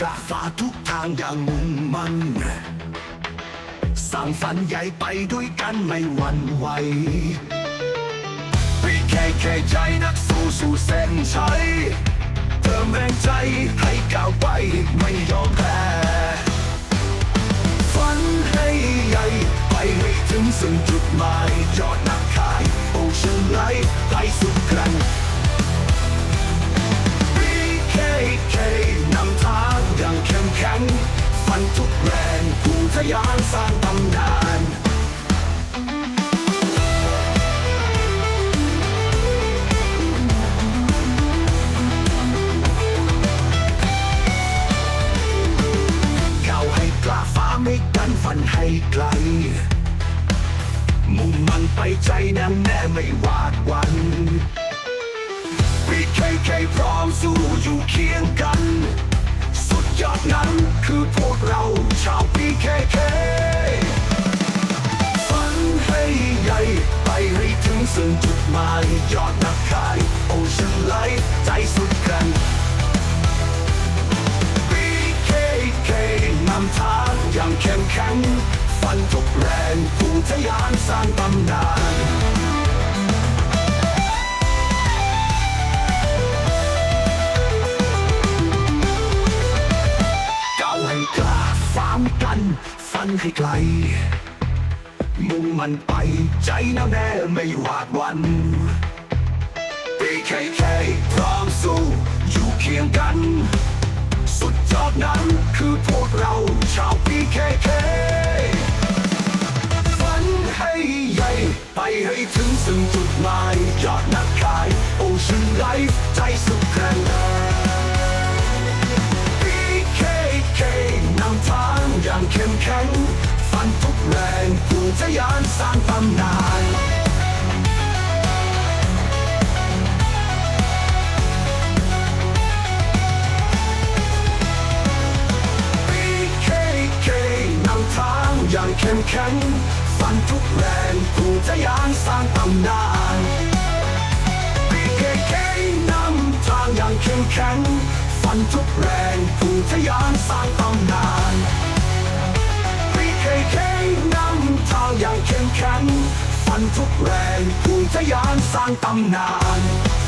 กล้าฝ่าทุกทางอย่างมุ่งมั่นสร้างฝันใหญ่ไปด้วยกันไม่หวั่นไหว PKK ใจนักสู้สู่เส้นชัยเติมแรงใจให้ก้าวไปไม่ยอมแพ้ฝันให้ใหญ่ไปให้ถึงซึ่งจุดหมายยอดนักขายโอเชียนไลท์ไปสุดกรัน ฟันทุกแรงผู้ทะยานสร้างตำนานก้าวให้กล้าฟ้าไม่กันฝันให้ไกล มุ่งมันไปใจแน่แน่ไม่หวาดหวัน BKK พร้อมสู้อยู่เคียงกัน สุดยอดนั้น เราชาว BKK ฝันให้ใหญ่ไปให้ถึงซึ่งจุดหมายยอดนักขายโอเชียนไลท์ใจสุดกัน BKK นำทางอย่างเข้มแข็งฟันทุกแรงผู้ทะยานสร้างตำนาน กล้าฟามกันฟันให้ไกล มุ่งมันไปใจแน่วแน่ไม่หวาดวัน BKK พร้อมสู้อยู่เคียงกัน สุดยอดนั้นคือพวกเราชาว BKK ฝันให้ใหญ่ไปให้ถึงซึ่งจุดหมาย อย่างเข้มแข็งฟันทุกแรงผู้ทะยานสร้างตำนาน BKK นำทางอย่างเข้มแข็งฟันทุกแรงผู้ทะยานสร้างตำนาน BKK นำทางอย่างเข้มแข็งฟันทุกแรงผู้ทะยานสร้างตำนาน